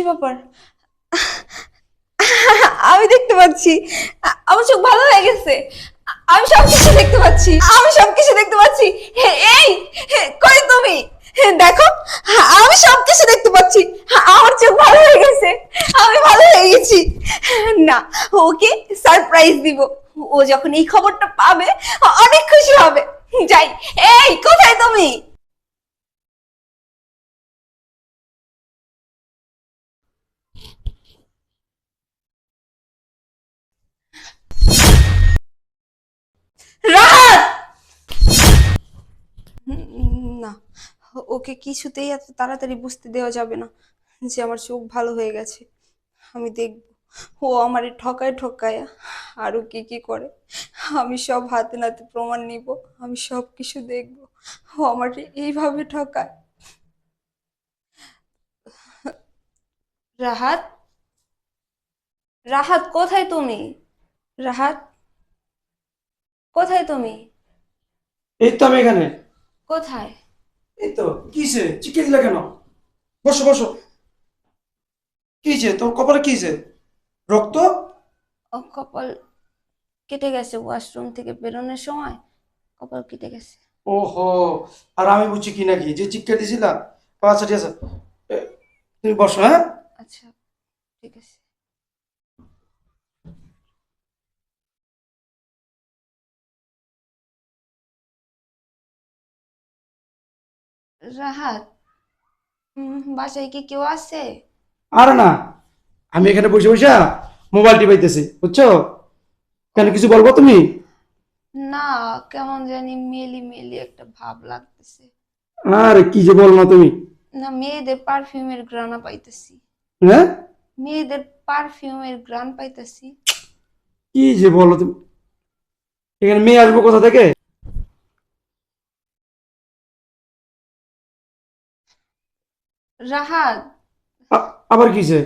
কি ব্যাপার? আমি দেখতে পাচ্ছি। আমার চোখ ভালো হয়ে গেছে। আমি সব কিছু দেখতে পাচ্ছি। আমি সব কিছু দেখতে পাচ্ছি। এই কই তুমি? দেখো, আমি সব কিছু দেখতে পাচ্ছি। আমার চোখ ভালো হয়ে গেছে। আমি ভালো হয়ে গেছি। না, ওকে সারপ্রাইজ দিব। ও যখন এই খবরটা পাবে, অনেক খুশি হবে। যাই, এই, কোথায় তুমি রাহাত উম, না ওকে কিছুতেই এত তাড়াতাড়ি বুঝতে দেওয়া যাবে না যে আমার চোখ ভালো হয়ে গেছে। আমি দেখব। ও আমারে ঠকায় ঠকায় আরও কি কি করে। আমি সব হাতে নাতে প্রমাণ নিব। আমি সব কিছু দেখব। ও আমার এইভাবে ঠকায়। রাহাত? রাহাত কোথায় তুমি? রাহাত? কোথায় তুমি? এই তো আমি এখানে। কোথায়? এই তো কিসে চিকে দিলে কেন? বসো বসো। কিছে তোর কপালে কিছে রক্ত? ও কপাল কেটে গেছে ওয়াশরুম থেকে বেরোনোর সময়। কপাল কেটে গেছে। ওহো আর আমি বুঝছি কি নাকি? যে চিকে দিছিলা আচ্ছা ঠিক আছে। তুমি বসো হ্যাঁ? আচ্ছা ঠিক আছে। রাহাত। বাসায় কি কেউ আছে? আর না আমি এখানে বসে বসে মোবাইল টিপাইতেছি বুঝছ? কেন কিছু বলব তুমি? না কেমন জানি মেলি মেলি একটা ভাব লাগতেছে। আরে কি যে বল না তুমি? না মেয়েদের পারফিউমের গ্রানা পাইতেছি। হ্যাঁ? মেয়েদের পারফিউমের গ্রান পাইতেছি। কি যে বলো তুমি? এখানে মেয়ে আসব কোথা থেকে? রাহাত। আবার কিসে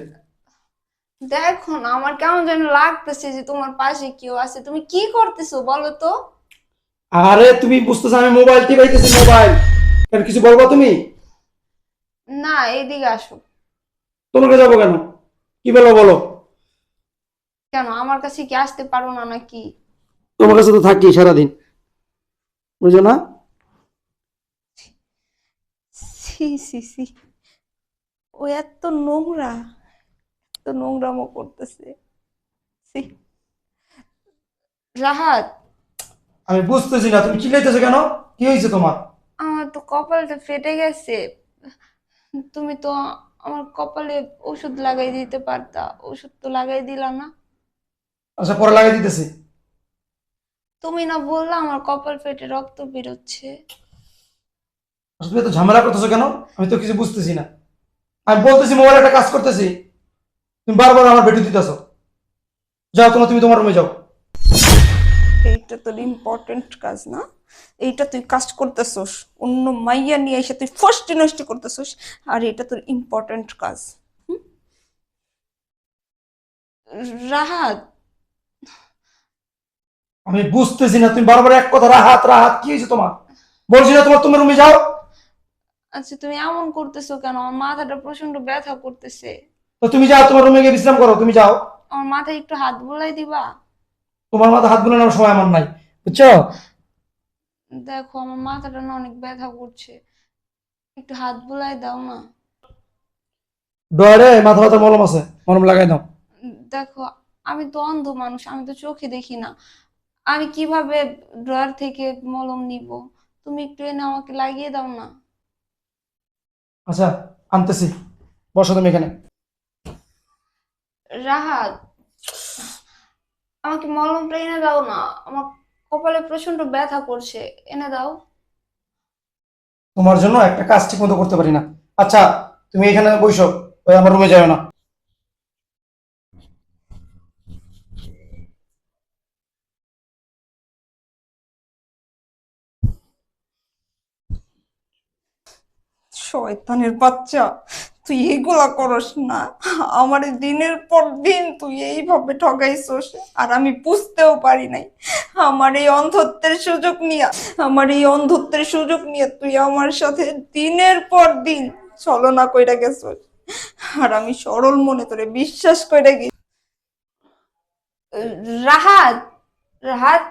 দেখো না আমার কেমন যেন লাগতেছে যে তোমার পাশে কেউ আছে। তুমি কি করতেছো বলো তো? আরে তুমি বুঝতেছো আমি মোবাইল টিপাইতেছি মোবাইল কেন কিছু বলব তুমি? না এইদিকে আসো। তোমাকে যাব কেন? কি বলো বলো? কেন আমার কাছে কি আসতে পারো না নাকি? তোমার কাছে তো থাকি সারাদিন। বুঝো না? সি সি সি ও এত নোংরা এত নোংরামো করতেছে। সি রাহাত। আমি বুঝতেছি না তুমি চিল্লাইতেছো কেন? কি হয়েছে তোমার? আমার তো কপালটা ফেটে গেছে। তুমি তো আমার কপালে ওষুধ লাগাই দিতে পারতা ওষুধ তো লাগাই দিলা না। আচ্ছা পরে লাগাই দিতেছি। তুমি না বললা আমার কপাল ফেটে রক্ত বেরোচ্ছে। আচ্ছা, তুমি তো ঝামেলা করতেছো কেন? আমি তো কিছু বুঝতেছি না। আমি বলতেছি মোবাইল একটা কাজ করতেছি। তুমি বারবার আমার বেটু দিতেছো। যাও তোমার তুমি তোমার রুমে যাও। এইটা তোর ইম্পর্টেন্ট কাজ না। এইটা তুই কাজ করতেছস। অন্য মাইয়া নিয়ে এসে তুই ফার্স্ট নষ্টি করতেছস। আর এটা তোর ইম্পর্টেন্ট কাজ। হুম? রাহাত। আমি বুঝতেছি না তুমি বারবার এক কথা রাহাত রাহাত কি হয়েছে তোমার? বলছি না তোমার তোমার রুমে যাও। আচ্ছা তুমি এমন করতেছো কেন? আমার মাথাটা প্রচণ্ড ব্যথা করতেছে। তো তুমি যাও তোমার রুমে গিয়ে বিশ্রাম করো তুমি যাও। আমার মাথায় একটু হাত বুলাই দিবা? তোমার মাথা হাত বুলানোর সময় আমার নাই বুঝছ? দেখো আমার মাথাটা না অনেক ব্যথা করছে। একটু হাত বুলাই দাও না। ডয়ারে মাথা ব্যথা মলম আছে মলম লাগাই দাও। দেখো আমি তো অন্ধ মানুষ আমি তো চোখে দেখি না। আমি কীভাবে ড্রয়ার থেকে মলম নিব? তুমি একটু এনে আমাকে লাগিয়ে দাও না। আচ্ছা আনতেছি। বসো তুমি এখানে। রাহাত আমাকে মলমটা এনে দাও না। আমার কপালে প্রচণ্ড ব্যথা করছে। এনে দাও। তোমার জন্য একটা কাজ ঠিক মতো করতে পারি না। আচ্ছা তুমি এখানে বইসো ওই আমার রুমে যাও না। শয়তানের বাচ্চা তুই এগুলা করস না। আমার দিনের পর দিন তুই এইভাবে ঠগাইছস আর আমি বুঝতেও পারি নাই। আমার এই অন্ধত্বের সুযোগ নিয়ে আমার এই অন্ধত্বের সুযোগ নিয়ে তুই আমার সাথে দিনের পর দিন চলো না কইরা গেছো আর আমি সরল মনে করে বিশ্বাস কইরা গেছি। রাহাত রাহাত।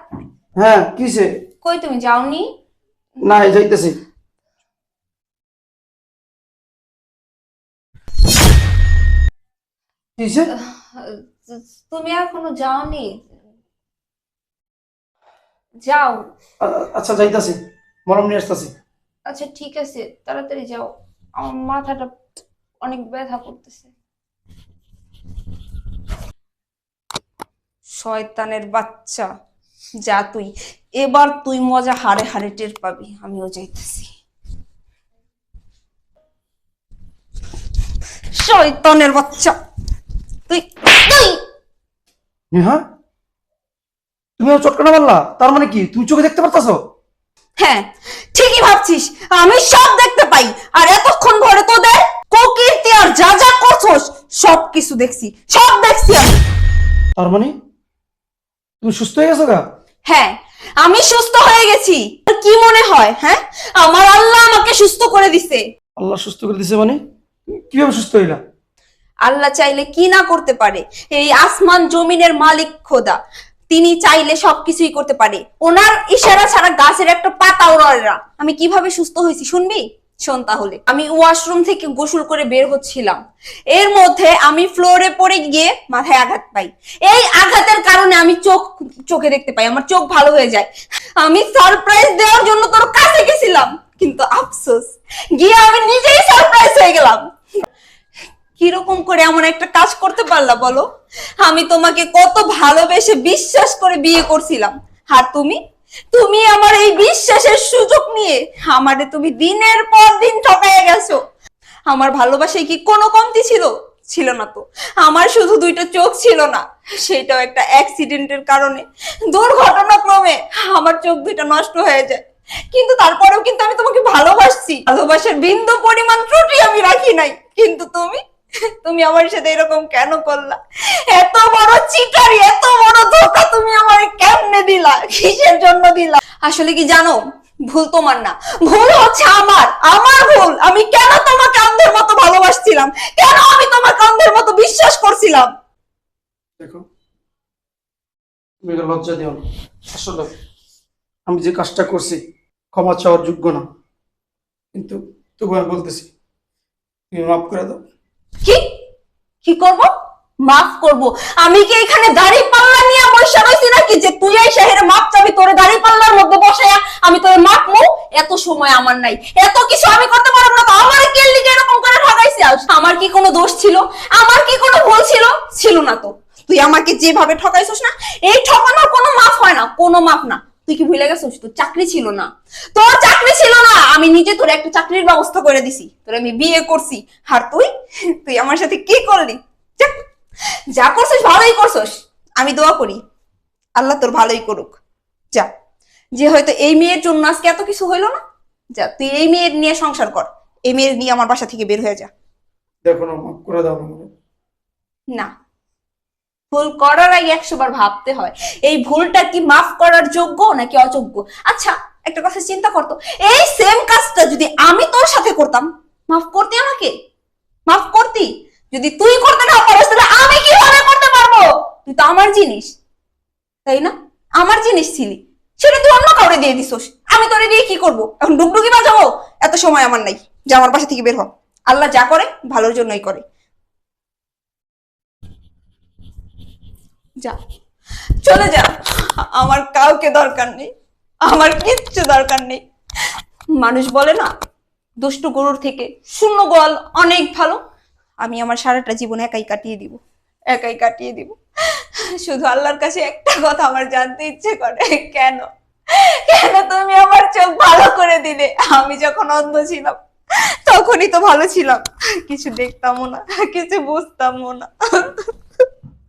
হ্যাঁ কিসে? কই তুমি যাওনি? না যাইতেছি। কিসে তুমি এখনও যাওনি? যাও। আচ্ছা যাইতাছি। মলম নিয়ে আসতেছি। আচ্ছা ঠিক আছে তাড়াতাড়ি যাও। আমার মাথাটা অনেক ব্যথা করতেছে। শয়তানের বাচ্চা যা তুই। এবার তুই মজা হারে হারে টের পাবি। আমিও যাইতেছি। শয়তানের বাচ্চা। তুই তুই! তুমি আমার চটকানা মারলা? তার মানে কি? তুমি চোখে দেখতে পারতাছো? হ্যাঁ ঠিকই ভাবছিস। আমি সব দেখতে পাই। আর এতক্ষণ ধরে তোদের কুকীর্তি আর যা যা করছস সব কিছু দেখছি। সব দেখছি আমি। তার মানে? তুমি সুস্থ হয়ে গেছো গা? হ্যাঁ আমি সুস্থ হয়ে গেছি। আর কি মনে হয় হ্যাঁ? আমার আল্লাহ আমাকে সুস্থ করে দিছে। আল্লাহ সুস্থ করে দিছে মানে? কীভাবে সুস্থ হইলা? আল্লাহ চাইলে কি না করতে পারে? এই আসমান জমিনের মালিক খোদা। তিনি চাইলে সবকিছুই করতে পারে। ওনার ইশারা ছাড়া গাছের একটা পাতা না। আমি কীভাবে সুস্থ হয়েছি শুনবি? শোন তাহলে। আমি ওয়াশরুম থেকে গোসল করে বের হচ্ছিলাম। এর মধ্যে আমি ফ্লোরে পড়ে গিয়ে মাথায় আঘাত পাই। এই আঘাতের কারণে আমি চোখ, চোখে দেখতে পাই। আমার চোখ ভালো হয়ে যায়। আমি সারপ্রাইজ দেওয়ার জন্য তোর কাছে গেছিলাম। কিন্তু আফসোস, গিয়ে আমি নিজেই সারপ্রাইজ হয়ে গেলাম। কীরকম করে এমন একটা কাজ করতে পারলা বলো? আমি তোমাকে কত ভালোবেসে বিশ্বাস করে বিয়ে করছিলাম। আর তুমি? তুমি আমার এই বিশ্বাসের সুযোগ নিয়ে আমারে তুমি দিনের পর দিন ঠকাইয়া গেছো। আমার ভালোবাসায় কি কোনো কমতি ছিল? ছিল না তো। আমার শুধু দুইটা চোখ ছিল না। সেটাও একটা অ্যাক্সিডেন্টের কারণে। দুর্ঘটনাক্রমে আমার চোখ দুইটা নষ্ট হয়ে যায়। কিন্তু তারপরেও কিন্তু আমি তোমাকে ভালোবাসছি। ভালোবাসার বিন্দু পরিমাণ ত্রুটি আমি রাখি নাই। কিন্তু তুমি? তুমি আমার সাথে এরকম কেন করলা? এত বড় চিটারি এত বড় ধোকা তুমি আমার কেমনে দিলা? কিসের জন্য দিলা? আসলে কি জানো? ভুল তোমার না। ভুল হচ্ছে আমার। আমার ভুল। আমি কেন তোমাকে অন্ধের মতো ভালোবাসছিলাম? কেন আমি তোমাকে অন্ধের মতো বিশ্বাস করছিলাম? দেখো, তুমি লজ্জা দিও না। আসলে আমি যে কাজটা করছি, ক্ষমা চাওয়ার যোগ্য না। কিন্তু তবু আমি বলতেছি, তুমি মাফ করে দাও। কি? কি করব? মাফ করব। আমি কি এখানে দাড়ি পাল্লা নিয়ে বসে রইছি নাকি যে তুই এই শহরে মাপ চাবি, তোরে দাড়ি পাল্লার মধ্যে বসায়া আমি তোরে মাপ মু? এত সময় আমার নাই। এত কিছু আমি করতে পারব না তো। আমার কি লিগে এরকম করে ঠকাইছি আমার কি কোনো দোষ ছিল? আমার কি কোনো ভুল ছিল? ছিল না তো। তুই আমাকে যেভাবে ঠকাইছিস না, এই ঠকানোর কোনো মাফ হয় না। কোনো মাফ না। তুই কি ভুলে গেছিস? তোর চাকরি ছিল না। তোর চাকরি ছিল না! আমি নিজে তোর একটা চাকরির ব্যবস্থা করে দিছি। তোর আমি বিয়ে করছি। আর তুই? তুই আমার সাথে কি করলি? যা। করছিস ভালোই করছিস। আমি দোয়া করি। আল্লাহ তোর ভালোই করুক। যা। যে হয়তো এই মেয়ের জন্য আজকে এত কিছু হইল না যা। তুই এই মেয়ের নিয়ে সংসার কর। এই মেয়ের নিয়ে আমার বাসা থেকে বের হয়ে যা। দেখো না মাফ করে দাও না। ভুল করার আগে একশো বার ভাবতে হয়। এই ভুলটা কি মাফ করার যোগ্য নাকি অযোগ্য? আচ্ছা একটা কথা চিন্তা করতো এই সেম কাজটা যদি আমি তোর সাথে করতাম, মাফ করতি আমাকে? মাফ করতি? যদি তুই করতে না পারিস, তাহলে আমি কীভাবে করতে পারব? তুই তো আমার জিনিস, তাই না? আমার জিনিস ছিলি। সেটা তুই অন্য কাউরে দিয়ে দিছস। আমি তোরে দিয়ে কি করব? এখন ডুগডুগি বাজাবো? এত সময় আমার নাই। যে আমার বাসা থেকে বের হ। আল্লাহ যা করে, ভালোর জন্যই করে। যা। চলে যা। আমার কাউকে দরকার নেই। আমার কিচ্ছু দরকার নেই। মানুষ বলে না, দুষ্টু গরুর থেকে শূন্য গোয়াল অনেক ভালো। আমি আমার সারাটা জীবন একাই কাটিয়ে দিব, একাই কাটিয়ে দিব। শুধু আল্লাহর কাছে একটা কথা আমার জানতে ইচ্ছে করে, কেন? কেন তুমি আমার চোখ ভালো করে দিলে? আমি যখন অন্ধ ছিলাম, তখনই তো ভালো ছিলাম। কিছু দেখতামও না, কিছু বুঝতামও না।